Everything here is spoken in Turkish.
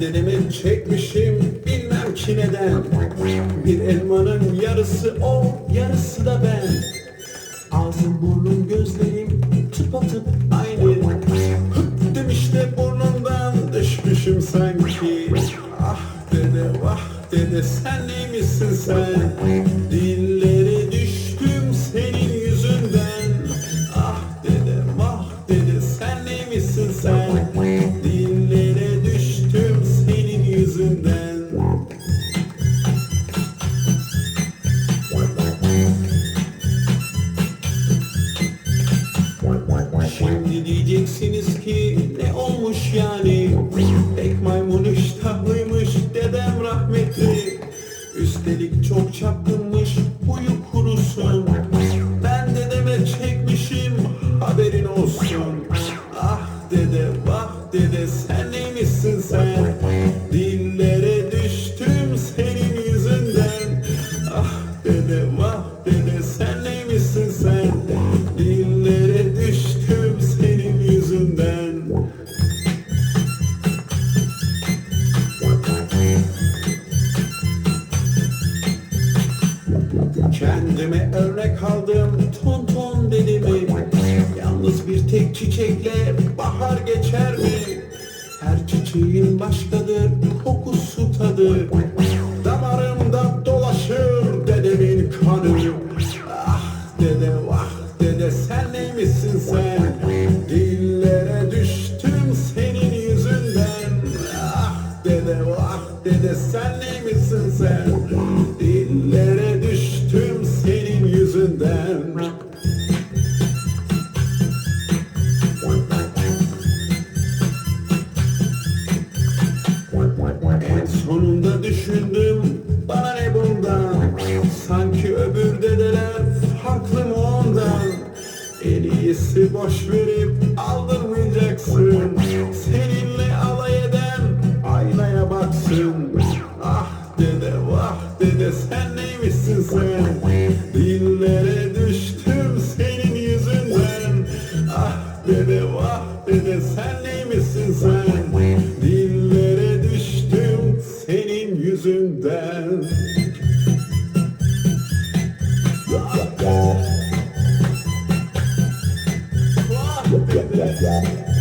Dedemi çekmişim bilmem ki neden. Bir elmanın yarısı o yarısı da ben. Ağzım burnum gözlerim tıpatıp aynı. Hıp demişte burnumdan düşmüşüm sanki. Ah dede vah dede sen neymişsin sen? Dillere düştüm senin yüzünden. Ah dede vah dede sen neymişsin sen Şimdi diyeceksiniz ki ne olmuş yani? Pek maymun iştahlıymış dedem rahmetli. Üstelik çok çapkınmış huyu kurusun. Ben dedeme çekmişim haberin olsun. Ah dede vah dede Kendime örnek aldım. Ton ton dedemi Yalnız bir tek çiçekle bahar geçer mi? Her çiçeğin başkadır kokusu tadı. Damarımda dolaşır dedemin kanı. Ah dede vah dede sen neymişsin sen? Dillere düştüm senin yüzünden. Ah dede vah dede sen neymişsin sen sonunda düşündüm bana ne bundan? Sanki öbür dedeler farklı mı ondan. En iyisi boş verip aldırmayacaksın. Seninle alay eden aynaya baksın. Ah dede vah dede sen neymişsin sen? Dillere düştüm senin yüzünden. Ah dede vah dede sen neymişsin sen Vah dede